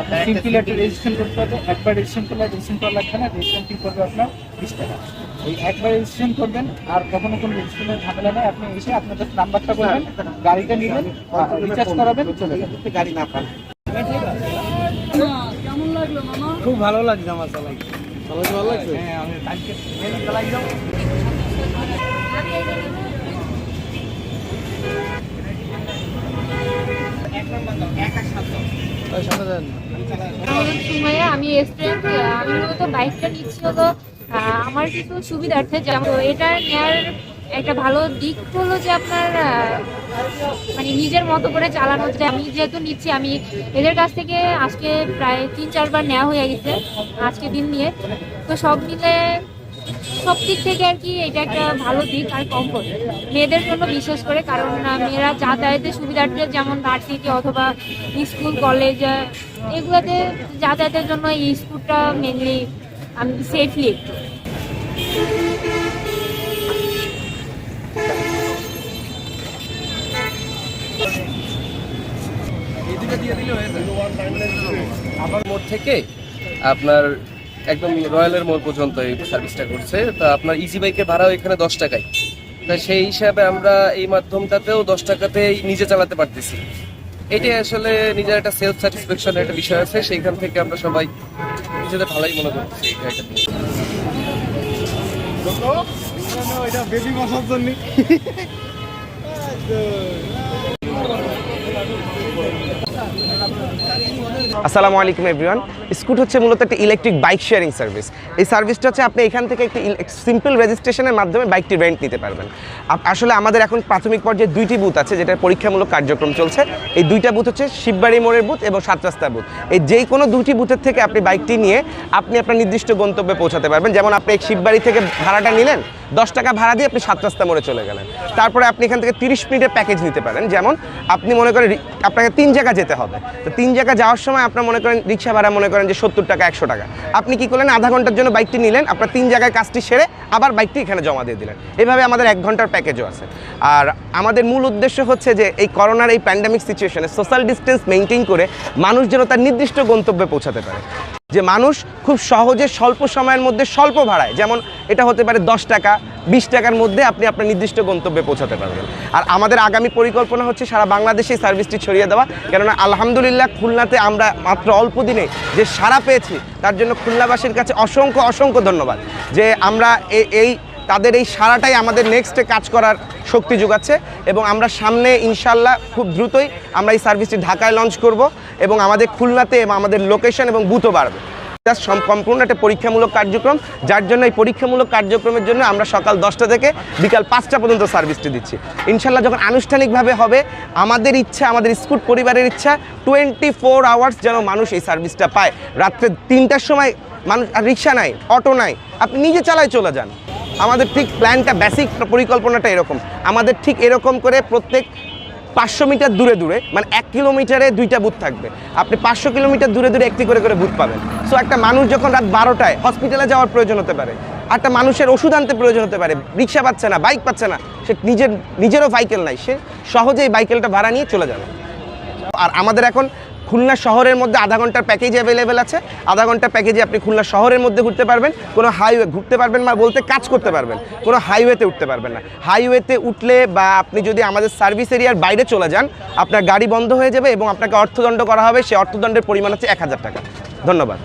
আপনার সিম্পল একটা রেজিস্ট্রেশন করতে হবে। একবার রেজিস্ট্রেশন করলে রেজিস্ট্রেশন করা লাগবে না রেজিস্ট্রেশন ফি করবে আপনার বিশ টাকা। এই একবার রেজিস্ট্রেশন করবেন আর কখনো কোনো রেজিস্ট্রেশনের ঝামেলা নেই আপনি এসে নাম্বারটা করবেন গাড়িটা রিচার্জ করাবেন। গাড়ি না পান। খুব ভালো লাগছে আমার চালাই। চালাতে ভালো লাগছে? হ্যাঁ আমি কালকে চালাই যাও তাই সাথে দেন আমাদের সময়ে আমি স্টুডেন্ট আমি মূলত বাইকটা নিচ্ছি আমার কিছু সুবিধার্থে যেমন এটা নেওয়ার একটা ভালো দিক হলো যে আপনার মানে নিজের মতো করে চালানো যায় আমি যেহেতু নিচ্ছি, আমি এদের কাছ থেকে আজকে প্রায় তিন চারবার নেওয়া হয়ে গেছে, আজকে দিন নিয়ে। তো সব মিলে সব দিক থেকে আর কি এটা একটা ভালো দিক আর কমফোর্ট মেয়েদের জন্য বিশেষ করে, কারণ মেয়েরা যাতায়াতের সুবিধার্থে যেমন ভার্সিটি অথবা স্কুল কলেজ এগুলোতে যাতায়াতের জন্য এই স্কুলটা মেনলি আমি সেফলি থেকে আপনার একদম রয়্যালের মোড় পর্যন্ত এই সার্ভিসটা করছে। তা আপনার ইজি বাইকের ভাড়াও এখানে দশ টাকায়। তা সেই হিসাবে আমরা এই মাধ্যমটাতেও দশ টাকাতেই নিজে চালাতে পারতেছি। এটাই আসলে নিজের একটা সেলফ স্যাটিসফ্যাকশন একটা বিষয় আছে। সেইখান থেকে আমরা সবাই নিজেদের ভালোই মনে করতেছি এই গাড়িটা আসসালামু আলাইকুম এভরিওয়ান স্কুট হচ্ছে মূলত একটা ইলেকট্রিক বাইক শেয়ারিং সার্ভিস এই সার্ভিসটা হচ্ছে আপনি এখান থেকে একটি সিম্পল রেজিস্ট্রেশনের মাধ্যমে বাইকটি রেন্ট নিতে পারবেন। আসলে আমাদের এখন প্রাথমিক পর্যায়ে দুইটি বুথ আছে যেটা পরীক্ষামূলক কার্যক্রম চলছে। এই দুইটা বুথ হচ্ছে শিববাড়ি মোড়ের বুথ এবং সাত রাস্তার বুথ এই যেই কোনো দুইটি বুথের থেকে আপনি বাইকটি নিয়ে আপনি আপনার নির্দিষ্ট গন্তব্যে পৌঁছাতে পারবেন। যেমন আপনি শিববাড়ি থেকে ভাড়াটা নিলেন দশ টাকা ভাড়া দিয়ে আপনি সাত রাস্তা মোড়ে চলে গেলেন। তারপরে আপনি এখান থেকে তিরিশ মিনিটের প্যাকেজ নিতে পারেন। যেমন আপনি মনে করেন আপনাকে তিন জায়গা যেতে হবে। তো তিন জায়গা যাওয়ার সময় আপনার মনে করেন রিক্সা ভাড়া মনে করেন যে সত্তর টাকা, একশো টাকা। আপনি কি করলেন? আধা ঘণ্টার জন্য বাইকটি নিলেন, আপনার তিন জায়গায় কাজটি সেরে আবার বাইকটি এখানে জমা দিয়ে দিলেন। এভাবে আমাদের এক ঘণ্টার প্যাকেজও আছে। আর আমাদের মূল উদ্দেশ্য হচ্ছে যে এই করোনার এই প্যান্ডামিক সিচুয়েশনে সোশ্যাল ডিস্টেন্স মেনটেন করে মানুষ যেন তার নির্দিষ্ট গন্তব্যে পৌঁছাতে পারে। যে মানুষ খুব সহজে স্বল্প সময়ের মধ্যে স্বল্প ভাড়ায়, যেমন এটা হতে পারে দশ টাকা, বিশ টাকার মধ্যে আপনি আপনার নির্দিষ্ট গন্তব্যে পৌঁছাতে পারবেন। আর আমাদের আগামী পরিকল্পনা হচ্ছে সারা বাংলাদেশে সার্ভিসটি ছড়িয়ে দেওয়া, কেননা আলহামদুলিল্লাহ খুলনাতে আমরা মাত্র অল্প দিনে যে সারা পেয়েছি, তার জন্য খুলনাবাসীর কাছে অসংখ্য অসংখ্য ধন্যবাদ যে আমরা এই তাদের এই সারাটাই আমাদের নেক্সটে কাজ করার শক্তি যোগাচ্ছে এবং আমরা সামনে ইনশাল্লাহ খুব দ্রুতই আমরা এই সার্ভিসটি ঢাকায় লঞ্চ করব এবং আমাদের খুলনাতে এবং আমাদের লোকেশন এবং বুথও বাড়বে। সম- সম্পূর্ণ একটা পরীক্ষামূলক কার্যক্রম, যার জন্য এই পরীক্ষামূলক কার্যক্রমের জন্য আমরা সকাল দশটা থেকে বিকাল পাঁচটা পর্যন্ত সার্ভিসটি দিচ্ছি। ইনশাল্লাহ যখন আনুষ্ঠানিকভাবে হবে, আমাদের ইচ্ছা, আমাদের স্কুট পরিবারের ইচ্ছা টোয়েন্টি ফোর আওয়ার্স যেন মানুষ এই সার্ভিসটা পায়। রাত্রে তিনটার সময় মানুষ, আর রিক্সা নাই, অটো নাই, আপনি নিজে চালায় চলে যান। আমাদের ঠিক প্ল্যানটা বেসিক পরিকল্পনাটা এরকম। আমাদের ঠিক এরকম করে প্রত্যেক পাঁচশো মিটার দূরে দূরে মানে এক কিলোমিটারে দুইটা বুথ থাকবে। আপনি পাঁচশো কিলোমিটার দূরে দূরে একটি করে করে বুথ পাবেন। সো একটা মানুষ যখন রাত বারোটায় হসপিটালে যাওয়ার প্রয়োজন হতে পারে একটা মানুষের ওষুধ আনতে প্রয়োজন হতে পারে, রিক্সা পাচ্ছে না বাইক পাচ্ছে না, সে নিজের, নিজেরও বাইকেল নাই, সে সহজেই বাইকেলটা ভাড়া নিয়ে চলে যাবে। আর আমাদের এখন খুলনা শহরের মধ্যে আধা ঘণ্টার প্যাকেজ অ্যাভেলেবেল আছে। আধা ঘণ্টার প্যাকেজে আপনি খুলনা শহরের মধ্যে ঘুরতে পারবেন। কোনো হাইওয়ে ঘুরতে পারবেন বা বলতে কাজ করতে পারবেন। কোনো হাইওয়েতে উঠতে পারবেন না। হাইওয়েতে উঠলে বা আপনি যদি আমাদের সার্ভিস এরিয়ার বাইরে চলে যান, আপনার গাড়ি বন্ধ হয়ে যাবে এবং আপনাকে অর্থদণ্ড করা হবে। সেই অর্থদণ্ডের পরিমাণ হচ্ছে এক হাজার টাকা। ধন্যবাদ।